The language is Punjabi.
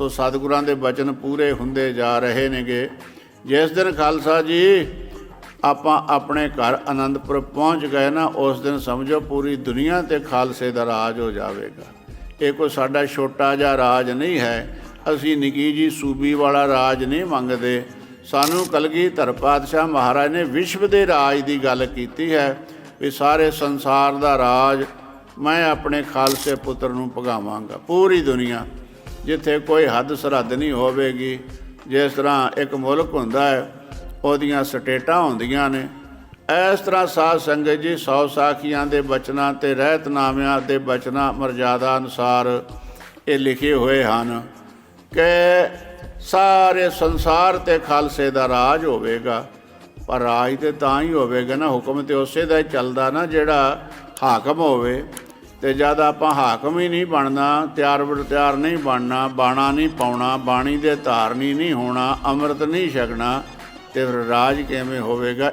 ਸੋ ਸਤਿਗੁਰਾਂ ਦੇ ਬਚਨ ਪੂਰੇ ਹੁੰਦੇ ਜਾ ਰਹੇ ਨੇਗੇ। ਜਿਸ ਦਿਨ ਖਾਲਸਾ ਜੀ, ਆਪਾਂ ਆਪਣੇ ਘਰ ਆਨੰਦਪੁਰ ਪਹੁੰਚ ਗਏ ਨਾ, ਉਸ ਦਿਨ ਸਮਝੋ ਪੂਰੀ ਦੁਨੀਆ ਤੇ ਖਾਲਸੇ ਦਾ ਰਾਜ ਹੋ ਜਾਵੇਗਾ। ਇਹ ਕੋਈ ਸਾਡਾ ਛੋਟਾ ਜਿਹਾ ਰਾਜ ਨਹੀਂ ਹੈ। ਅਸੀਂ ਨਿੱਕੀ ਜੀ ਸੂਬੀ ਵਾਲਾ ਰਾਜ ਨਹੀਂ ਮੰਗਦੇ। ਸਾਨੂੰ ਕਲਗੀਧਰ ਪਾਤਸ਼ਾਹ ਮਹਾਰਾਜ ਨੇ ਵਿਸ਼ਵ ਦੇ ਰਾਜ ਦੀ ਗੱਲ ਕੀਤੀ ਹੈ ਵੀ ਸਾਰੇ ਸੰਸਾਰ ਦਾ ਰਾਜ ਮੈਂ ਆਪਣੇ ਖਾਲਸੇ ਪੁੱਤਰ ਨੂੰ ਭਗਾਵਾਂਗਾ। ਪੂਰੀ ਦੁਨੀਆ। ਜਿੱਥੇ ਕੋਈ ਹੱਦ ਸਰਹੱਦ ਨਹੀਂ ਹੋਵੇਗੀ, ਜਿਸ ਤਰ੍ਹਾਂ ਇੱਕ ਮੁਲਕ ਹੁੰਦਾ ਹੈ, ਉਹਦੀਆਂ ਸਟੇਟਾਂ ਹੁੰਦੀਆਂ ਨੇ। ਇਸ ਤਰ੍ਹਾਂ ਸਾਧ ਸੰਗਤ ਜੀ ਸੌ ਸਾਖੀਆਂ ਦੇ ਬਚਨਾਂ ਤੇ ਰਹਿਤਨਾਮਿਆਂ ਤੇ ਬਚਨਾਂ ਮਰਜ਼ਾਦਾ ਅਨੁਸਾਰ ਇਹ ਲਿਖੇ ਹੋਏ ਹਨ ਕਿ ਸਾਰੇ ਸੰਸਾਰ ਤੇ ਖਾਲਸੇ ਦਾ ਰਾਜ ਹੋਵੇਗਾ, ਪਰ ਰਾਜ ਤੇ ਤਾਂ ਹੀ ਹੋਵੇਗਾ ਨਾ, ਹੁਕਮ ਤੇ ਉਸੇ ਦਾ ਹੀ ਚੱਲਦਾ ਨਾ ਜਿਹੜਾ ਹਾਕਮ ਹੋਵੇ। ਤੇ ਜਦ ਆਪਾਂ ਹਾਕਮ ਹੀ ਨਹੀਂ ਬਣਨਾ, ਤਿਆਰ ਬਰਤਿਆਰ ਨਹੀਂ ਬਣਨਾ, ਬਾਣਾ ਨਹੀਂ ਪਾਉਣਾ, ਬਾਣੀ ਦੇ ਧਾਰਨੀ ਨਹੀਂ ਹੋਣਾ, ਅੰਮ੍ਰਿਤ ਨਹੀਂ ਛਕਣਾ, ਤੇ ਫਿਰ ਰਾਜ ਕਿਵੇਂ ਹੋਵੇਗਾ?